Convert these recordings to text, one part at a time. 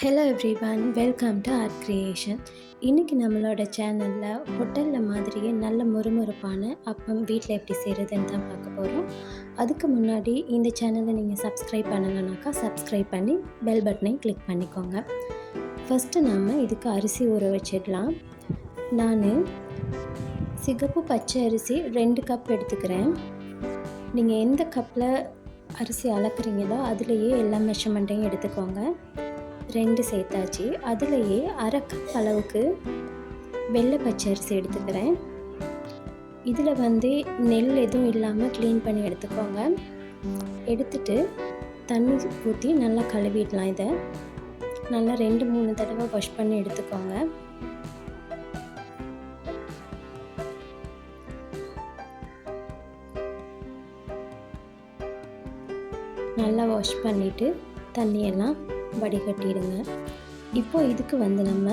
Hello everyone welcome to art creation இன்றைக்கி நம்மளோட சேனலில் ஹோட்டலில் மாதிரியே நல்ல முறுமுறுப்பான அப்பம் வீட்டில் எப்படி செய்கிறதுன்னு தான் பார்க்க போகிறோம் அதுக்கு முன்னாடி இந்த சேனலை நீங்கள் சப்ஸ்கிரைப் பண்ணலைனாக்கா சப்ஸ்கிரைப் பண்ணி பெல் பட்டனையும் கிளிக் பண்ணிக்கோங்க. ஃபஸ்ட்டு நாம் இதுக்கு அரிசி ஊற வச்சிடலாம். நான் சிகப்பு பச்சை அரிசி ரெண்டு கப் எடுத்துக்கிறேன். நீங்கள் எந்த கப்பில் அரிசி அளக்குறீங்களோ அதுலேயே எல்லா மெஷர்மெண்ட்டையும் எடுத்துக்கோங்க. ரெண்டு சேர்த்தாச்சு. அதுலேயே அரை கப் அளவுக்கு வெள்ளை பச்சரிசி எடுத்துக்கிறேன். இதில் வந்து நெல் எதுவும் இல்லாமல் க்ளீன் பண்ணி எடுத்துக்கோங்க. எடுத்துட்டு தண்ணி ஊற்றி நல்லா கழுவிடலாம் இதை. நல்லா ரெண்டு மூணு தடவை வாஷ் பண்ணி எடுத்துக்கோங்க. நல்லா வாஷ் பண்ணிவிட்டு தண்ணியெல்லாம் வடிகட்டிடுங்க. இப்போ இதுக்கு வந்து நம்ம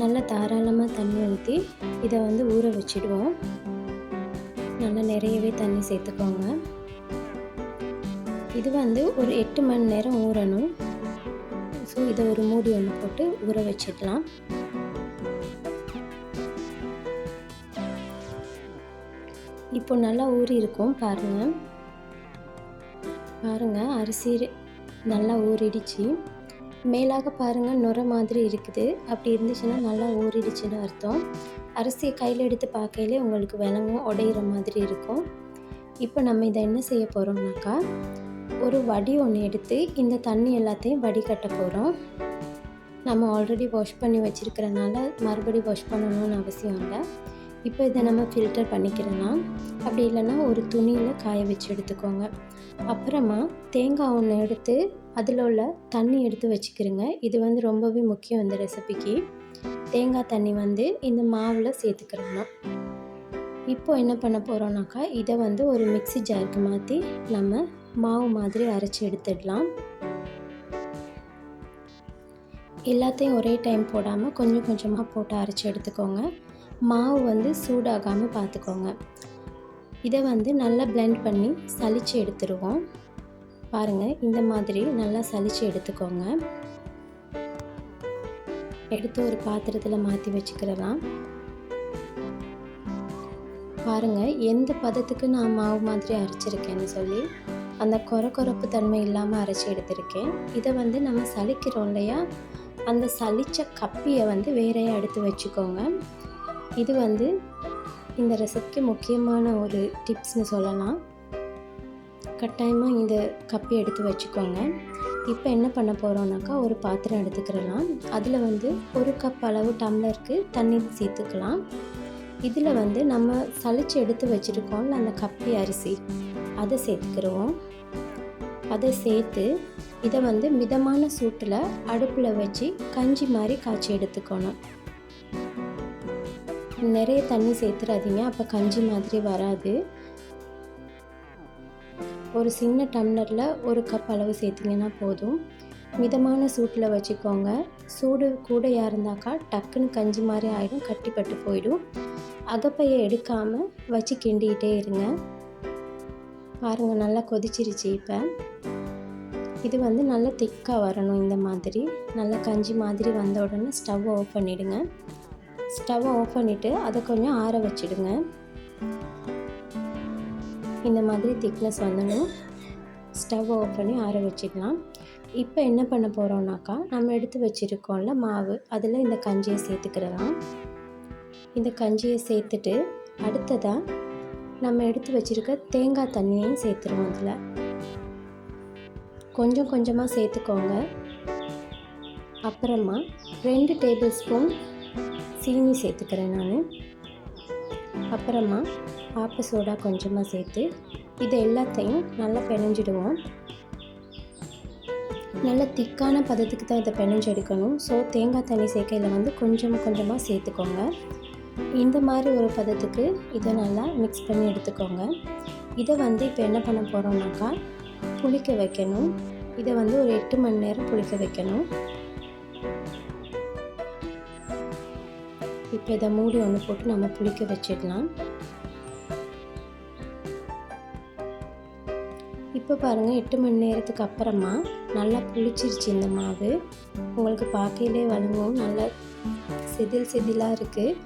நல்லா தாராளமாக தண்ணி ஊற்றி இதை வந்து ஊற வச்சிடுவோம். நல்லா நிறையவே தண்ணி சேர்த்துக்கோங்க. இது வந்து ஒரு எட்டு மணி நேரம் ஊறணும். ஸோ இதை ஒரு மூடி ஒன்று போட்டு ஊற வச்சிடலாம். இப்போ நல்லா ஊறி இருக்கும் பாருங்கள் பாருங்கள் அரிசி நல்லா ஊறிடுச்சு. மேலாக பாருங்கள் நுர மாதிரி இருக்குது. அப்படி இருந்துச்சுன்னா நல்லா ஊறிடுச்சுன்னு அர்த்தம். அரிசியை கையில் எடுத்து பார்க்கையிலே உங்களுக்கு விலங்கும் உடையிற மாதிரி இருக்கும். இப்போ நம்ம இதை என்ன செய்ய போகிறோம்னாக்கா ஒரு வடி ஒன்று எடுத்து இந்த தண்ணி எல்லாத்தையும் வடிகட்ட போகிறோம் நம்ம ஆல்ரெடி வாஷ் பண்ணி வச்சுருக்கிறனால மறுபடி வாஷ் பண்ணணும்னு அவசியம் இல்லை. இப்போ இதை நம்ம ஃபில்டர் பண்ணிக்கிறலாம். அப்படி இல்லைன்னா ஒரு துணியில் காய வச்சு எடுத்துக்கோங்க. அப்புறமா தேங்காய் ஒன்று எடுத்து அதில் உள்ள தண்ணி எடுத்து வச்சுக்கிறோங்க இது வந்து ரொம்பவே முக்கியம் இந்த ரெசிபிக்கு தேங்காய் தண்ணி வந்து இந்த மாவில் சேர்த்துக்கிறோம் இப்போ என்ன பண்ண போகிறோம்னாக்கா இதை வந்து ஒரு மிக்சி ஜாருக்கு மாற்றி நம்ம மாவு மாதிரி அரைச்சி எடுத்துடலாம். எல்லாத்தையும் ஒரே டைம் போடாமல் கொஞ்சம் கொஞ்சமாக போட்டு அரைச்சி எடுத்துக்கோங்க. மாவு வந்து சூடாகாமல் பார்த்துக்கோங்க இதை வந்து நல்லா பிளெண்ட் பண்ணி சலித்து எடுத்துருவோம். பாருங்கள் இந்த மாதிரி நல்லா சலித்து எடுத்துக்கோங்க. எடுத்து ஒரு பாத்திரத்தில் மாற்றி வச்சுக்கிறலாம். பாருங்கள் எந்த பதத்துக்கு நான் மாவு மாதிரி அரைச்சிருக்கேன்னு சொல்லி அந்த கொர கொரப்பு தன்மை இல்லாமல் அரைச்சி எடுத்திருக்கேன். இதை வந்து நம்ம சலிக்கிறோம் இல்லையா? அந்த சலித்த கப்பியை வந்து வேறையாக எடுத்து வச்சுக்கோங்க. இது வந்து இந்த ரெசிபிக்கு முக்கியமான ஒரு டிப்ஸ்னு சொல்லலாம். கட்டாயமாக இந்த கப்பி எடுத்து வச்சுக்கோங்க. இப்போ என்ன பண்ண போகிறோம்னாக்கா ஒரு பாத்திரம் எடுத்துக்கிறலாம் அதில் வந்து ஒரு கப் அளவு டம்ளருக்கு தண்ணி சேர்த்துக்கலாம். இதில் வந்து நம்ம சளிச்சு எடுத்து வச்சுருக்கோம்ல அந்த கப்பி அரிசி. அதை சேர்த்துக்கிறோம் அதை சேர்த்து இதை வந்து மிதமான சூட்டில் அடுப்பில் வச்சு கஞ்சி மாதிரி காய்ச்சி எடுத்துக்கணும். நிறைய தண்ணி சேர்த்துறாதீங்க. அப்போ கஞ்சி மாதிரி வராது. ஒரு சின்ன டம்ளரில் ஒரு கப் அளவு சேர்த்திங்கன்னா போதும். மிதமான சூட்டில் வச்சுக்கோங்க. சூடு கூடையாக இருந்தாக்கா டக்குன்னு கஞ்சி மாதிரி ஆகிடும் கட்டிப்பட்டு போயிடும். அகப்பையை எடுக்காமல் வச்சு கிண்டிக்கிட்டே இருங்க. பாருங்கள் நல்லா கொதிச்சிருச்சு இப்போ. இது வந்து நல்லா திக்காக வரணும் இந்த மாதிரி. நல்லா கஞ்சி மாதிரி வந்த உடனே ஸ்டவ் ஆஃப் பண்ணிவிடுங்க ஸ்டவ்வை ஆஃப் பண்ணிவிட்டு அதை கொஞ்சம் ஆற வச்சிடுங்க. இந்த மாதிரி திக்னஸ் வந்துடும் ஸ்டவ் ஆஃப் பண்ணி ஆற வச்சுக்கலாம் இப்போ என்ன பண்ண போகிறோம்னாக்கா நம்ம எடுத்து வச்சுருக்கோம்ல மாவு அதில் இந்த கஞ்சியை சேர்த்துக்கிடலாம் இந்த கஞ்சியை சேர்த்துட்டு அடுத்ததாக நம்ம எடுத்து வச்சுருக்க தேங்காய் தண்ணியையும் சேர்த்துருவோம் அதில். கொஞ்சம் கொஞ்சமாக சேர்த்துக்கோங்க. அப்புறமா ரெண்டு டேபிள் ஸ்பூன் சீனி சேர்த்துக்கிறேன் நான். அப்புறமா ஆப்ப சோடா கொஞ்சமாக சேர்த்து இது எல்லாத்தையும் நல்லா பிணைஞ்சிடுவோம் நல்ல திக்கான பதத்துக்கு தான் இதை பிணைஞ்சு எடுக்கணும் ஸோ தேங்காய் தண்ணி சேர்க்கையில் வந்து கொஞ்சம் கொஞ்சமாக சேர்த்துக்கோங்க. இந்த மாதிரி ஒரு பதத்துக்கு இதை நல்லா மிக்ஸ் பண்ணி எடுத்துக்கோங்க. இதை வந்து இப்போ என்ன பண்ண போகிறோம்னாக்கா புளிக்க வைக்கணும். இதை வந்து ஒரு எட்டு மணி நேரம் புளிக்க வைக்கணும். இப்போ இதை மூடி ஒன்று போட்டு நம்ம புளிக்க வச்சிடலாம். இப்போ பாருங்கள் எட்டு மணி நேரத்துக்கு அப்புறமா நல்லா புளிச்சிருச்சு இந்த மாவு. உங்களுக்கு பார்க்கையிலே வழங்கும் நல்லா செதில் செதிலாக இருக்குது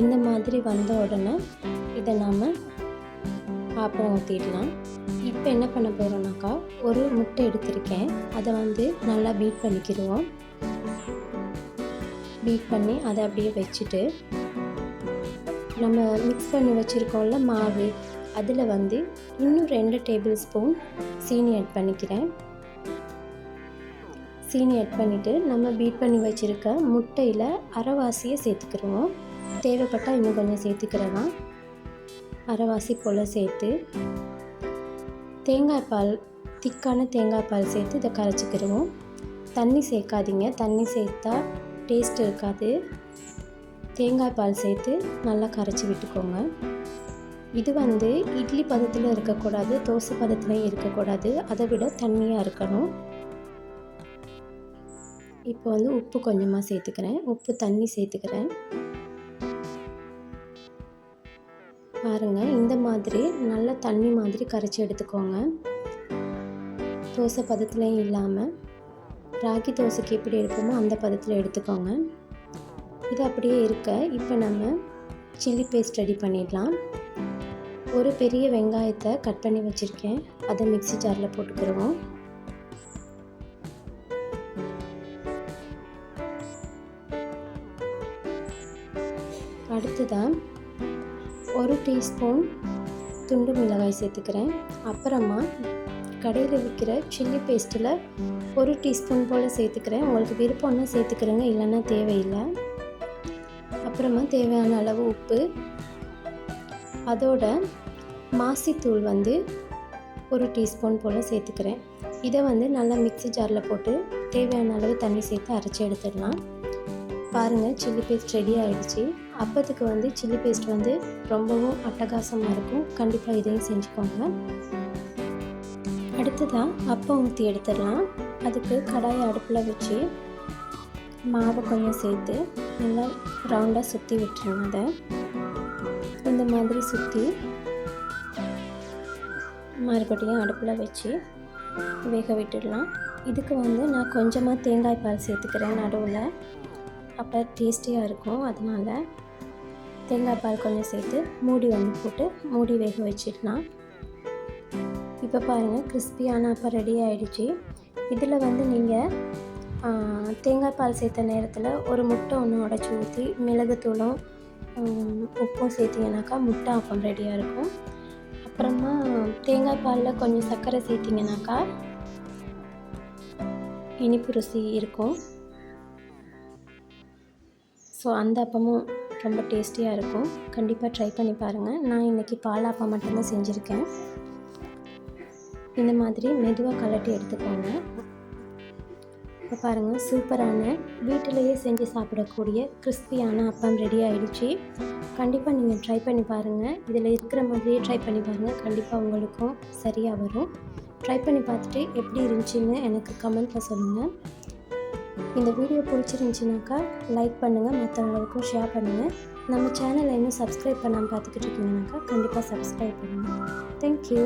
இந்த மாதிரி வந்த உடனே இதை நாம் பாப்பம் ஊற்றிடலாம் இப்போ என்ன பண்ண போகிறோம்னாக்கா ஒரு முட்டை எடுத்திருக்கேன். அதை வந்து நல்லா பீட் பண்ணிக்கிடுவோம். பீட் பண்ணி அதை அப்படியே வச்சுட்டு நம்ம மிக்ஸ் பண்ணி வச்சுருக்கோம்ல மாவு அதில் வந்து இன்னும் ரெண்டு டேபிள் ஸ்பூன் சீனி ஆட் பண்ணிக்கிறேன். சீனி ஆட் பண்ணிவிட்டு நம்ம பீட் பண்ணி வச்சுருக்க முட்டையில் அரைவாசியை சேர்த்துக்கிடுவோம் தேவைப்பட்டால் இன்னும் கொஞ்சம் சேர்த்துக்கிறலாம் அரைவாசி போல் சேர்த்து தேங்காய் பால் திக்கான தேங்காய் பால் சேர்த்து இதை கரைச்சிக்கிடுவோம் தண்ணி சேர்க்காதீங்க. தண்ணி சேர்த்தா டேஸ்ட் இருக்காது. தேங்காய் பால் சேர்த்து நல்லா கரைச்சி விட்டுக்கோங்க. இது வந்து இட்லி பதத்தில் இருக்கக்கூடாது தோசை பதத்துலையும் இருக்கக்கூடாது. அதை விட தண்ணியாக இருக்கணும். இப்போ வந்து உப்பு கொஞ்சமாக சேர்த்துக்கிறேன். உப்பு தண்ணி சேர்த்துக்கிறேன். பாருங்கள் இந்த மாதிரி நல்ல தண்ணி மாதிரி கரைச்சி எடுத்துக்கோங்க. தோசை பதத்துலையும் இல்லாமல் ராகி தோசைக்கு எப்படி இருக்குமோ அந்த பதத்தில் எடுத்துக்கோங்க. இது அப்படியே இருக்க. இப்போ நம்ம சில்லி பேஸ்ட் ரெடி பண்ணிடலாம். ஒரு பெரிய வெங்காயத்தை கட் பண்ணி வச்சுருக்கேன். அதை மிக்ஸி ஜாரில் போட்டுக்கிடுவோம் அடுத்ததான் ஒரு டீஸ்பூன் துண்டு மிளகாய் சேர்த்துக்கிறேன். அப்புறமா கடையில் விற்கிற சில்லி பேஸ்ட்டில் ஒரு டீஸ்பூன் போல் சேர்த்துக்கிறேன். உங்களுக்கு விருப்பம்னா சேர்த்துக்கிறேங்க இல்லைன்னா தேவையில்லை. அப்புறமா தேவையான அளவு உப்பு. அதோட மாசித்தூள் வந்து ஒரு டீஸ்பூன் போல் சேர்த்துக்கிறேன். இதை வந்து நல்லா மிக்ஸி ஜாரில் போட்டு தேவையான அளவு தண்ணி சேர்த்து அரைச்சி எடுத்துடலாம். பாருங்கள் சில்லி பேஸ்ட் ரெடி ஆகிடுச்சு அப்பத்துக்கு வந்து சில்லி பேஸ்ட் வந்து ரொம்பவும் அட்டகாசமாக இருக்கும். கண்டிப்பாக இதையும் செஞ்சுக்கோங்க. அடுத்ததாக அப்பம் ஊற்றி எடுத்துடலாம். அதுக்கு கடாயை அடுப்பில் வச்சு மாவு கொஞ்சம் சேர்த்து நல்லா ரவுண்டாக சுற்றி விட்டுருங்க அதை. இந்த மாதிரி சுற்றி மறுபடியும் அடுப்பில் வச்சு வேக விட்டுடலாம். இதுக்கு வந்து நான் கொஞ்சமாக தேங்காய் பால் சேர்த்துக்கிறேன் நடுவில். அப்போ டேஸ்டியாக இருக்கும். அதனால் தேங்காய் பால் கொஞ்சம் சேர்த்து மூடி வந்து போட்டு மூடி வேக வச்சிடலாம். இப்போ பாருங்கள் கிறிஸ்பியான அப்போ ரெடி ஆகிடுச்சி இதில் வந்து நீங்கள் தேங்காய் பால் சேர்த்த நேரத்தில் ஒரு முட்டை ஒன்று உடச்சி ஊற்றி மிளகுத்தூளும் உப்பும் சேர்த்திங்கனாக்கா முட்டை அப்பம் ரெடியாக இருக்கும். அப்புறமா தேங்காய் பாலில் கொஞ்சம் சர்க்கரை சேர்த்திங்கனாக்கா இனிப்பு ருசி இருக்கும். ஸோ அந்த அப்பமும் ரொம்ப டேஸ்டியாக இருக்கும். கண்டிப்பாக ட்ரை பண்ணி பாருங்கள் நான் இன்றைக்கி பாலாப்பம் மட்டும்தான் செஞ்சுருக்கேன். இந்த மாதிரி மெதுவாக கலட்டி எடுத்துக்கோங்க. இப்போ பாருங்கள் சூப்பரான வீட்டிலையே செஞ்சு சாப்பிடக்கூடிய கிறிஸ்பியான அப்பம் ரெடி ஆகிடுச்சு கண்டிப்பாக நீங்கள் ட்ரை பண்ணி பாருங்கள் இதில் இருக்கிற மாதிரியே ட்ரை பண்ணி பாருங்கள் கண்டிப்பாக உங்களுக்கும் சரியாக வரும். ட்ரை பண்ணி பார்த்துட்டு எப்படி இருந்துச்சுன்னு எனக்கு கமெண்ட்டில் சொல்லுங்கள் இந்த வீடியோ பிடிச்சிருந்துச்சினாக்கா லைக் பண்ணுங்கள் மற்றவங்களுக்கும் ஷேர் பண்ணுங்கள் நம்ம சேனலை இன்னும் சப்ஸ்கிரைப் பண்ணாமல் பார்த்துக்கிட்டு இருக்கீங்கனாக்கா கண்டிப்பாக சப்ஸ்கிரைப் பண்ணுங்கள் தேங்க்யூ